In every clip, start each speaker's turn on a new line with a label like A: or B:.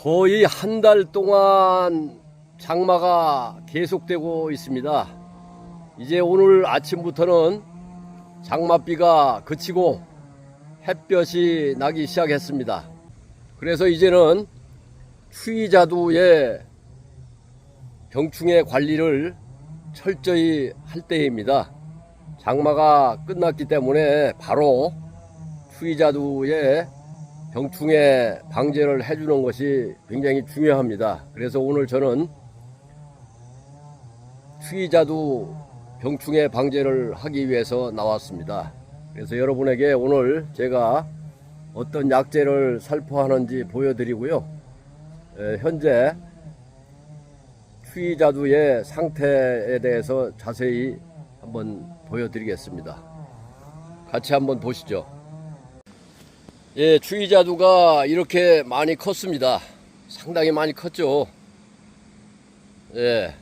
A: 거의 한 달 동안 장마가 계속되고 있습니다. 이제 오늘 아침부터는 장맛비가 그치고 햇볕이 나기 시작했습니다. 그래서 이제는 추위자두의 병충해 관리를 철저히 할 때입니다. 장마가 끝났기 때문에 바로 추위자두의 병충해 방제를 해주는 것이 굉장히 중요합니다. 그래서 오늘 저는 추위자두 병충해 방제를 하기 위해서 나왔습니다. 그래서 여러분에게 오늘 제가 어떤 약재를 살포하는지 보여드리고요. 에, 현재 추위자두의 상태에 대해서 자세히 한번 보여드리겠습니다. 같이 한번 보시죠. 예, 추위자두가 이렇게 많이 컸습니다. 상당히 많이 컸죠. 예.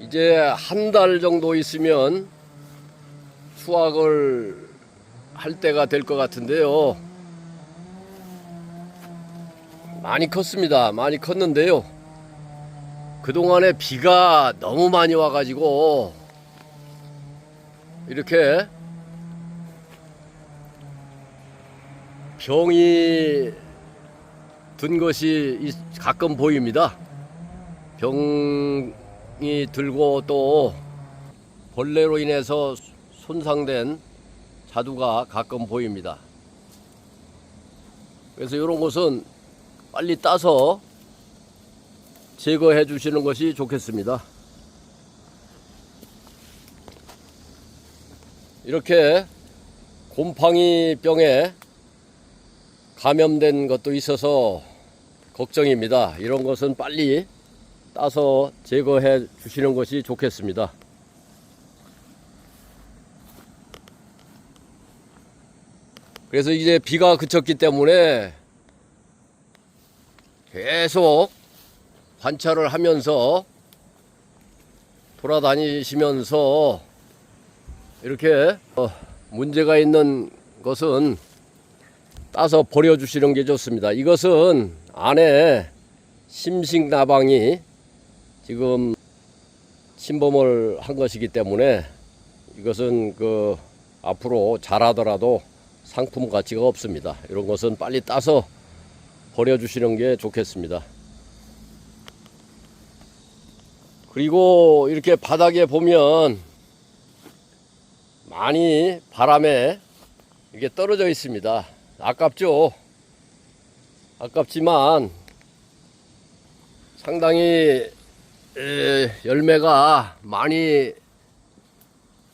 A: 이제 한 달 정도 있으면 수확을 할 때가 될 것 같은데요. 많이 컸습니다. 많이 컸는데요. 그동안에 비가 너무 많이 와가지고 이렇게 병이 든 것이 이- 가끔 보입니다. 병이 들고 또 벌레로 인해서 손상된 자두가 가끔 보입니다. 그래서 이런 것은 빨리 따서 제거해 주시는 것이 좋겠습니다. 이렇게 곰팡이 병에 감염된 것도 있어서 걱정입니다. 이런 것은 빨리 따서 제거해 주시는 것이 좋겠습니다. 그래서 이제 비가 그쳤기 때문에 계속 관찰을 하면서 돌아다니시면서 이렇게 어, 문제가 있는 것은 따서 버려주시는 게 좋습니다. 이것은 안에 심식나방이 지금 침범을 한 것이기 때문에 이것은 그 앞으로 자라더라도 상품 가치가 없습니다. 이런 것은 빨리 따서 버려주시는 게 좋겠습니다. 그리고 이렇게 바닥에 보면 많이 바람에 이게 떨어져 있습니다. 아깝죠? 아깝지만 상당히 에, 열매가 많이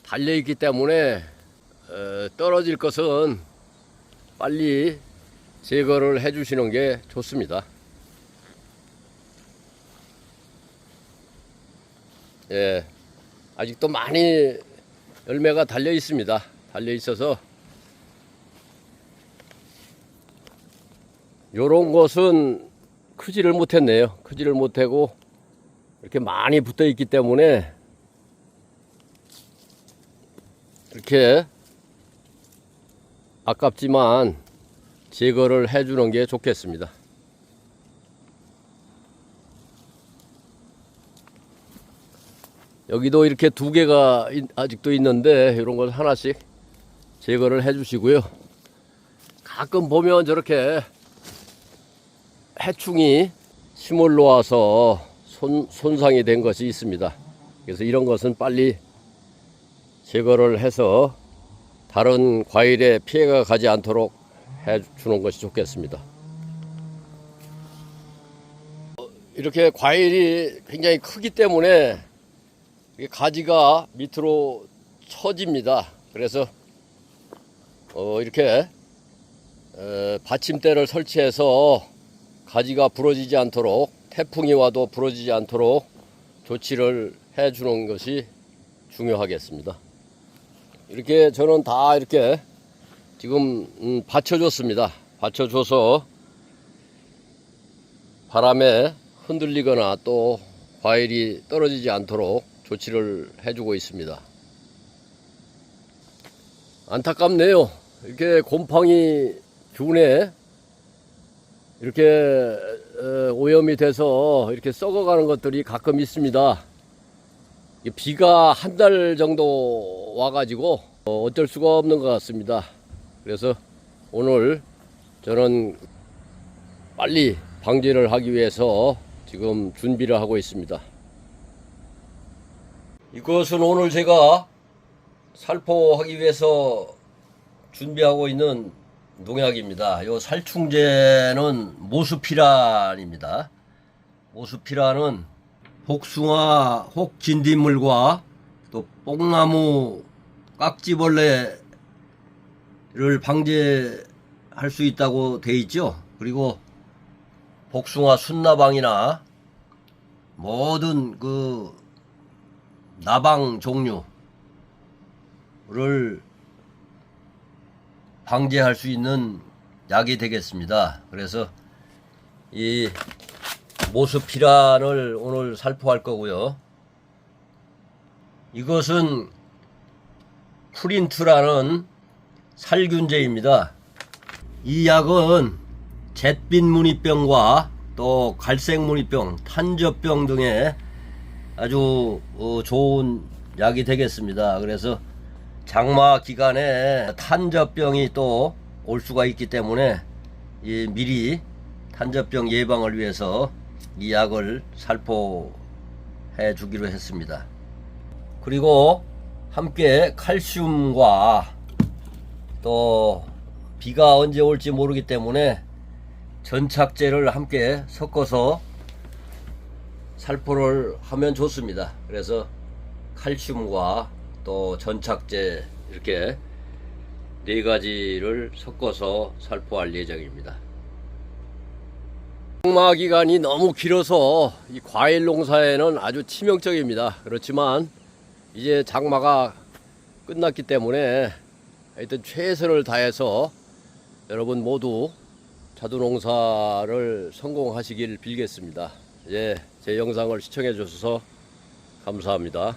A: 달려 있기 때문에 에, 떨어질 것은 빨리 제거를 해 주시는 게 좋습니다. 예. 아직도 많이 열매가 달려 있습니다. 달려 있어서 요런 것은 크지를 못했네요. 크지를 못하고 이렇게 많이 붙어 있기 때문에 이렇게 아깝지만 제거를 해주는 게 좋겠습니다. 여기도 이렇게 두 개가 있- 아직도 있는데 이런 걸 하나씩 제거를 해주시고요. 가끔 보면 저렇게 해충이 침을 놓아서 손, 손상이 된 것이 있습니다. 그래서 이런 것은 빨리 제거를 해서 다른 과일에 피해가 가지 않도록 해주는 것이 좋겠습니다. 어, 이렇게 과일이 굉장히 크기 때문에 가지가 밑으로 처집니다. 그래서 어, 이렇게 에, 받침대를 설치해서 가지가 부러지지 않도록 태풍이 와도 부러지지 않도록 조치를 해 주는 것이 중요하겠습니다. 이렇게 저는 다 이렇게 지금 음, 받쳐줬습니다. 받쳐줘서 바람에 흔들리거나 또 과일이 떨어지지 않도록 조치를 해주고 있습니다. 안타깝네요. 이렇게 곰팡이 균에 이렇게 어, 오염이 돼서 이렇게 썩어가는 것들이 가끔 있습니다. 비가 한 달 정도 와가지고 어, 어쩔 수가 없는 것 같습니다. 그래서 오늘 저는 빨리 방지를 하기 위해서 지금 준비를 하고 있습니다. 이것은 오늘 제가 살포하기 위해서 준비하고 있는 농약입니다. 요 살충제는 모수피란입니다. 모수피란은 복숭아 혹진딧물과 또 뽕나무 깍지벌레를 방제할 수 있다고 돼 있죠. 그리고 복숭아 순나방이나 모든 그 나방 종류를 방제할 수 있는 약이 되겠습니다. 그래서 이 모스피란을 오늘 살포할 거고요. 이것은 프린트라는 살균제입니다. 이 약은 잿빛 무늬병과 또 갈색 무늬병, 탄저병 등의 아주 어, 좋은 약이 되겠습니다. 그래서 장마 기간에 탄저병이 또 올 수가 있기 때문에 이 미리 탄저병 예방을 위해서 이 약을 살포해 주기로 했습니다. 그리고 함께 칼슘과 또 비가 언제 올지 모르기 때문에 전착제를 함께 섞어서 살포를 하면 좋습니다. 그래서 칼슘과 또 전착제 이렇게 네 가지를 섞어서 살포할 예정입니다. 장마 기간이 너무 길어서 이 과일 농사에는 아주 치명적입니다. 그렇지만 이제 장마가 끝났기 때문에 하여튼 최선을 다해서 여러분 모두 자두 농사를 성공하시길 빌겠습니다. 예, 제 영상을 시청해 주셔서 감사합니다.